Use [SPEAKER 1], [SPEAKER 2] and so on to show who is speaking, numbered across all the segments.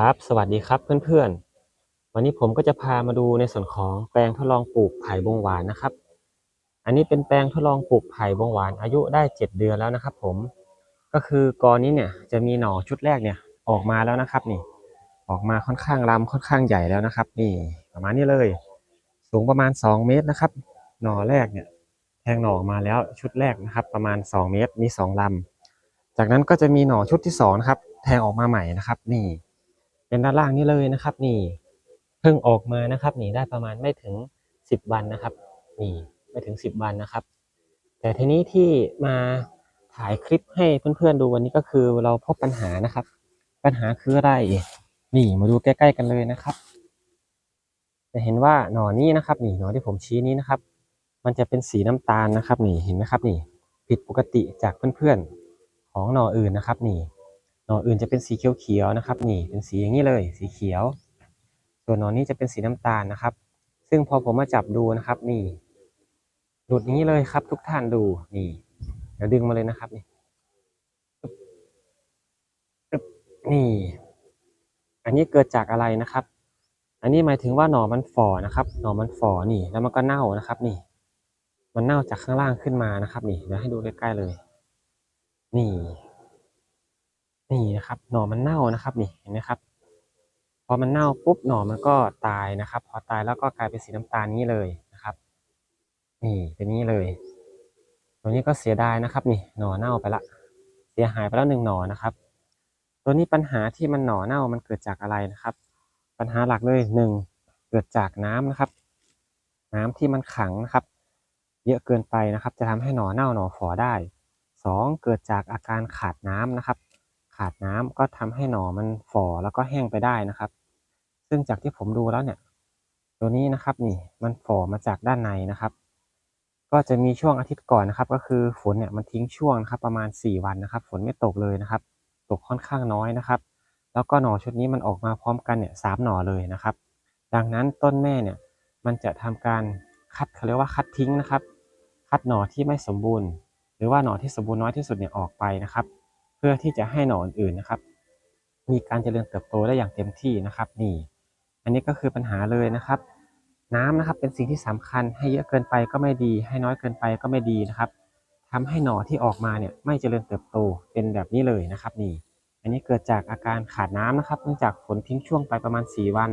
[SPEAKER 1] ครับ สวัสดีครับเพื่อนๆ วันนี้ผมก็จะพามาดูในส่วนของแปลงทดลองปลูกไผ่บงหวานนะครับ อันนี้เป็นแปลงทดลองปลูกไผ่บงหวาน อายุได้ 7 เดือนแล้วนะครับ ผม ก็คือกอนี้เนี่ยจะมีหน่อชุดแรกเนี่ยออกมาแล้วนะครับนี่ ออกมาค่อนข้างลำค่อนข้างใหญ่แล้วนะครับ นี่ประมาณนี้เลย สูงประมาณ 2 เมตรนะครับ หน่อแรกเนี่ยแทงหน่อออกมาแล้วชุดแรกนะครับ ประมาณ 2 เมตรมี 2ลำจากนั้นก็จะมีหน่อชุดที่2นะครับแทงออกมาใหม่นะครับ นี่ เป็นด้านล่างนี่เลยนะครับ นี่เพิ่งออกมานะครับ นี่ได้ประมาณไม่ถึง 10 วันนะครับ นี่ไม่ถึง 10 วันนะครับ แต่ทีนี้ที่มาถ่ายคลิปให้เพื่อนๆดูวันนี้ก็คือเราพบปัญหานะครับ ปัญหาคืออะไรนี่มาดูใกล้ๆกันเลยนะครับจะเห็นว่าหน่อนี้นะครับ นี่หน่อที่ผมชี้นี้นะครับ มันจะเป็นสีน้ำตาลนะครับ นี่เห็นไหมครับ นี่ผิดปกติจากเพื่อนๆของหน่ออื่นนะครับ นี่ หน่ออื่นจะเป็นสีเขียวๆนะครับ นี่เป็นสีอย่างนี้เลย สีเขียว ส่วนหนอนี้จะเป็นสีน้ำตาลนะครับ ซึ่งพอผมมาจับดูนะครับ นี่ หลุดอย่างนี้เลยครับ ทุกท่านดูนี่ เดี๋ยวดึงมาเลยนะครับ นี่นี่ อันนี้เกิดจากอะไรนะครับ อันนี้หมายถึงว่าหน่อมันฝ่อนะครับ หน่อมันฝ่อนี่ แล้วมันก็เน่านะครับ นี่ มันเน่าจากข้างล่างขึ้นมานะครับ นี่เดี๋ยวให้ดูใกล้ๆเลย นี่ นี่นะครับ หน่อมันเน่านะครับ นี่เห็นไหมครับ พอมันเน่าปุ๊บหน่อมันก็ตายนะครับ พอตายแล้วก็กลายเป็นสีน้ำตาลนี้เลยนะครับ นี่เป็นนี้เลย ตัวนี้ก็เสียดายนะครับ นี่หน่อเน่าไปละ เสียหายไปแล้วหนึ่งหน่อนะครับ ตัวนี้ปัญหาที่มันหน่อเน่ามันเกิดจากอะไรนะครับ ปัญหาหลักเลยหนึ่งเกิดจากน้ำนะครับ น้ำที่มันขังนะครับ เยอะเกินไปนะครับ จะทำให้หน่อเน่าหน่อฝอได้สองเกิดจากอาการขาดน้ำนะครับ ขาดน้ำก็ทำให้หน่อมันฝ่อแล้วก็แห้งไปได้นะครับ ซึ่งจากที่ผมดูแล้วเนี่ย ตัวนี้นะครับนี่มันฝ่อมาจากด้านในนะครับ ก็จะมีช่วงอาทิตย์ก่อนนะครับ ก็คือฝนเนี่ยมันทิ้งช่วงนะครับ ประมาณ 4 วันนะครับ ฝนไม่ตกเลยนะครับ ตกค่อนข้างน้อยนะครับ แล้วก็หน่อชุดนี้มันออกมาพร้อมกันเนี่ยสามหน่อเลยนะครับ ดังนั้นต้นแม่เนี่ยมันจะทำการคัดเขาเรียกว่าคัดทิ้งนะครับ คัดหน่อที่ไม่สมบูรณ์ หรือว่าหน่อที่สมบูรณ์น้อยที่สุดเนี่ยออกไปนะครับ พื่อที่จะให้หน่ออื่นนะครับ มีการเจริญเติบโตได้อย่างเต็มที่นะครับ นี่ อันนี้ก็คือปัญหาเลยนะครับ น้ำนะครับเป็นสิ่งที่สำคัญให้เยอะเกินไปก็ไม่ดี ให้น้อยเกินไปก็ไม่ดีนะครับทำให้หน่อที่ออกมาเนี่ยไม่เจริญเติบโตเป็นแบบนี้เลยนะครับ นี่ อันนี้เกิดจากอาการขาดน้ำนะครับเนื่องจากฝนทิ้งช่วงไปประมาณ 4 วัน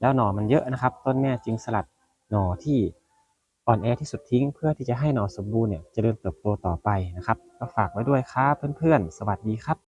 [SPEAKER 1] แล้วหน่อมันเยอะนะครับ ต้นแม่จึงสลัดหน่อที่ อ่อนแอที่สุดทิ้ง เพื่อที่จะให้หน่อสมบูรณ์เนี่ยจเจริญเติบโตต่อไปนะครับ ก็ฝากไว้ด้วยครับเพื่อนๆ สวัสดีครับ